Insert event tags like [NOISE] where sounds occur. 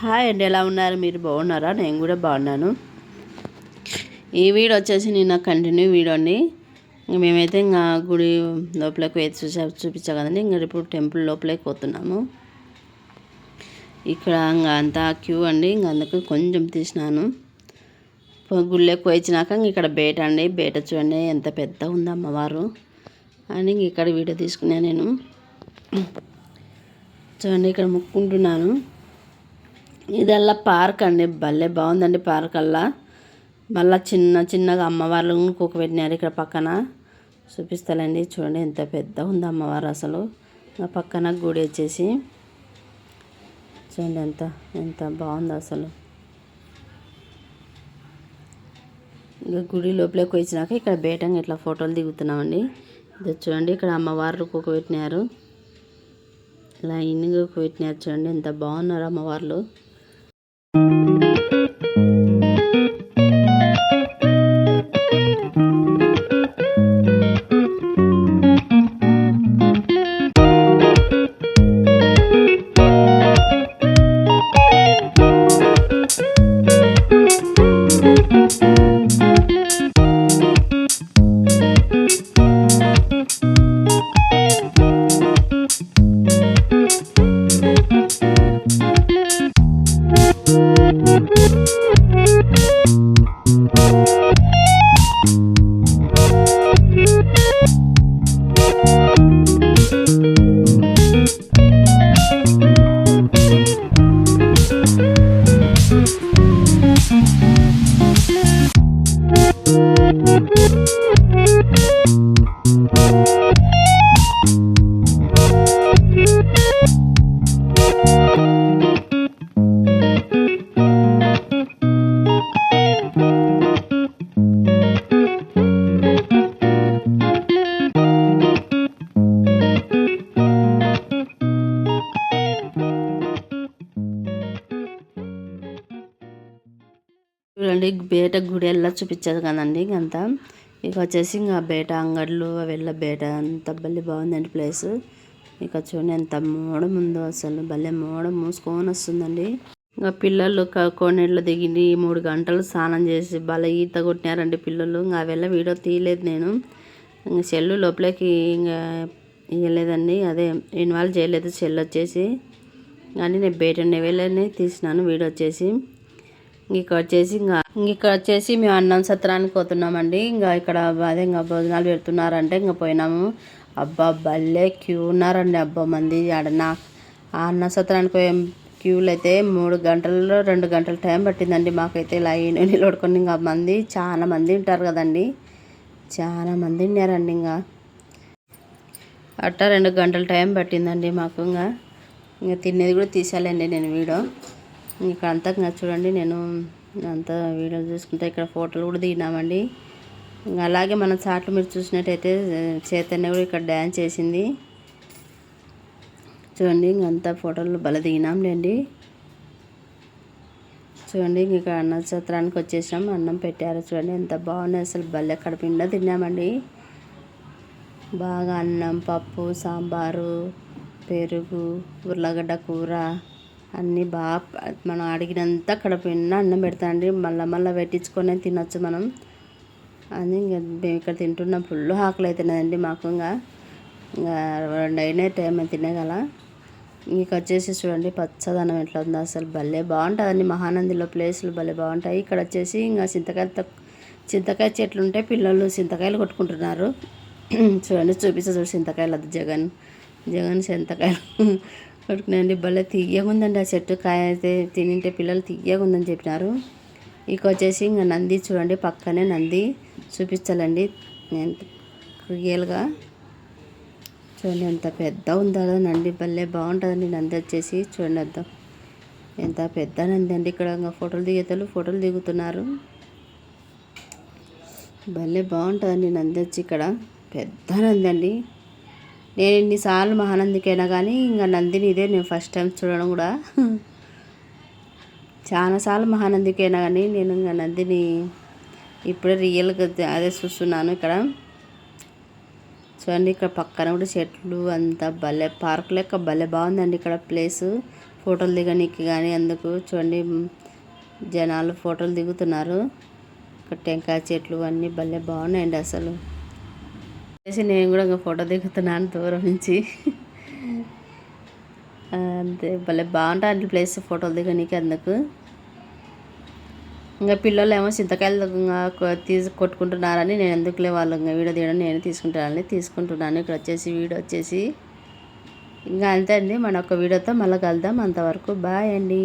Hi అండి ఎలా ఉన్నారు? మీరు బాగున్నారా? నేను కూడా బాగున్నాను. ఈ వీడియో వచ్చేసి నిన్న కంటిన్యూ వీడియో అండి. మేమైతే ఇంకా గుడి లోపలికి పోయి చూసా చూపించా కదండి. ఇంకా ఇప్పుడు టెంపుల్ లోపలికి పోతున్నాము. ఇక్కడ ఇంకా అంతా క్యూ అండి. ఇంకా అందుకు కొంచెం తీసినాను. పో- గుళ్ళోకి ఇక్కడ బేట అండి. బేట చూడండి ఎంత పెద్ద ఉంది అమ్మవారు. అని ఇంక ఇక్కడ వీడియో తీసుకున్నా నేను. చూడండి ఇక్కడ ముక్కుంటున్నాను. ఇదల్లా పార్క్ అండి. భలే బాగుందండి పార్క్ అల్లా. మళ్ళా చిన్న చిన్నగా అమ్మవార్లు కుక్క పెట్టినారు ఇక్కడ పక్కన. చూపిస్తానండి చూడండి ఎంత పెద్ద ఉంది అమ్మవారు అసలు. ఆ పక్కన గుడి వచ్చేసి. చూడండి ఎంత ఎంత బాగుంది అసలు. ఇంకా గుడి లోపలికి వచ్చినాక ఇక్కడ బేటంగా ఇట్లా ఫోటోలు దిగుతున్నామండి. ఇది చూడండి ఇక్కడ అమ్మవారు కుక్క పెట్టినారు. ఇలా ఇన్నిగా పెట్టినారు చూడండి. ఎంత బాగున్నారు అమ్మవార్లు. చూడండి బేట గుడి ఎలా చూపించదు కదండి ఇంకంతా ఇక వచ్చేసి ఇంకా బేట అంగడ్లు వెళ్ళ బేట అంత భలే బాగుందండి ప్లేస్. ఇక చూడండి ఎంత మోడ ఉందో అసలు భలే మోడ మూసుకొని వస్తుందండి. ఇంకా పిల్లలు కోనేళ్ళు దిగి మూడు గంటలు స్నానం చేసి భలే ఈత కొట్టినారండి పిల్లలు. ఇంకా వెళ్ళ వీడియో తీయలేదు నేను. ఇంకా సెల్లు లోపలికి ఇంకా ఇవ్వలేదండి అదే ఇన్వాల్వ్ చేయలేదు సెల్ వచ్చేసి. కానీ నేను బయట వెళ్ళనే తీసినాను వీడియో వచ్చేసి. ఇక్కడ వచ్చేసి ఇంకా ఇక్కడ వచ్చేసి మేము అన్నం సత్రానికి పోతున్నామండి. ఇంకా ఇక్కడ అదే ఇంకా భోజనాలు పెడుతున్నారంటే ఇంకా పోయినాము. అబ్బా భలే క్యూ ఉన్నారండి అబ్బా మంది ఆడ నా ఆ అన్న సత్రానికి పోయే క్యూలు అయితే మూడు గంటల్లో రెండు గంటల టైం పట్టిందండి. మాకైతే లైన్ నిలబడుకొని ఇంకా మంది చాలా మంది ఉంటారు కదండి. చాలా మంది ఉన్నారండి ఇంకా అట్ట రెండు గంటల టైం పట్టిందండి మాకు ఇంకా ఇంకా తినేది కూడా తీసేయాలండి నేను వీడియో. ఇక్కడ అంతా చూడండి నేను అంతా వీడియో చూసుకుంటే ఇక్కడ ఫోటోలు కూడా దిగినామండి. అలాగే మన చాట్లు మీరు చూసినట్టయితే చైతన్య కూడా ఇక్కడ డ్యాన్స్ చేసింది. చూడండి ఇంకంతా ఫోటోలు భలే దిగినాంలేండి. చూడండి ఇంకా ఇక్కడ అన్న సత్రానికి వచ్చేసాం అన్నం పెట్టారు. చూడండి ఎంత బాగున్నాయి అసలు భలే కడుపుండా తిన్నామండి. బాగా అన్నం పప్పు సాంబారు పెరుగు ఉర్లగడ్డ కూర అన్నీ బాగా మనం అడిగినంత కడుపుండా అన్నం పెడతాండి మళ్ళీ మళ్ళీ పెట్టించుకొని తినొచ్చు మనం. అని ఇంకా మేము ఇక్కడ తింటున్నాం. ఫుల్ ఆకలి అవుతున్నదండి మాకు ఇంకా. ఇంకా రెండు అయినా టైం తినగల. ఇంక వచ్చేసి చూడండి పచ్చదనం ఎట్లా ఉందో అసలు భలే బాగుంటుందండి. మహానందిలో ప్లేసులు భలే బాగుంటాయి. ఇక్కడ వచ్చేసి ఇంకా చింతకాయ చింతకాయ చెట్లు ఉంటే పిల్లలు చింతకాయలు కొట్టుకుంటున్నారు. [CLEARS THROAT] చూడండి చూపిస్తా చూడు చింతకాయలు అది జగన్. జగన్ చింతకాయలు. కొట్టుకున్నాయండి భలే తీయగా ఉందండి ఆ చెట్టు కాయ అయితే. తినింటే పిల్లలు తీయగా ఉందని చెప్పినారు. ఇక వచ్చేసి ఇంకా నంది చూడండి పక్కనే నంది చూపించాలండి నేను రియల్గా చూడండి ఎంత పెద్ద ఉందో నంది. భలే బాగుంటుందండి నంది వచ్చేసి. చూడండి అర్థం ఎంత పెద్ద నంది అండి. ఇక్కడ ఇంకా ఫోటోలు దిగేతలు ఫోటోలు దిగుతున్నారు. భలే బాగుంటుందండి నంది వచ్చి ఇక్కడ. పెద్ద నంది అండి. నేను ఎన్నిసార్లు మహానందికైనా కానీ ఇంకా నందిని ఇదే నేను ఫస్ట్ టైం చూడడం కూడా. చాలాసార్లు మహానందికైనా కానీ నేను ఇంకా నందిని ఇప్పుడే రియల్గా అదే చూస్తున్నాను ఇక్కడ. చూడండి ఇక్కడ పక్కన కూడా చెట్లు అంతా భలే పార్క్ లెక్క భలే బాగుందండి ఇక్కడ ప్లేస్. ఫోటోలు దిగనీకి కానీ అందుకు చూడండి జనాలు ఫోటోలు దిగుతున్నారు. ఇక్కడ టెంకాయ చెట్లు అన్నీ భలే బాగున్నాయండి అసలు. చేసి నేను కూడా ఇంకా ఫోటో దిగుతున్నాను దూరం నుంచి. అంతే. భలే బాగుంటుంది ప్లేస్ ఫోటోలు దిగనీకి అందుకు. ఇంకా పిల్లలు ఏమో చింతకాయలు తీసు తీసి కొట్టుకుంటున్నారని నేను ఎందుకులే వాళ్ళు ఇంకా వీడియో తీయడం నేను తీసుకుంటానని తీసుకుంటున్నాను. ఇక్కడ వచ్చేసి వీడియో వచ్చేసి. ఇంకా అంతే అండి. మన ఒక వీడియోతో మళ్ళీ కలుద్దాం. అంతవరకు బాయ్ అండి.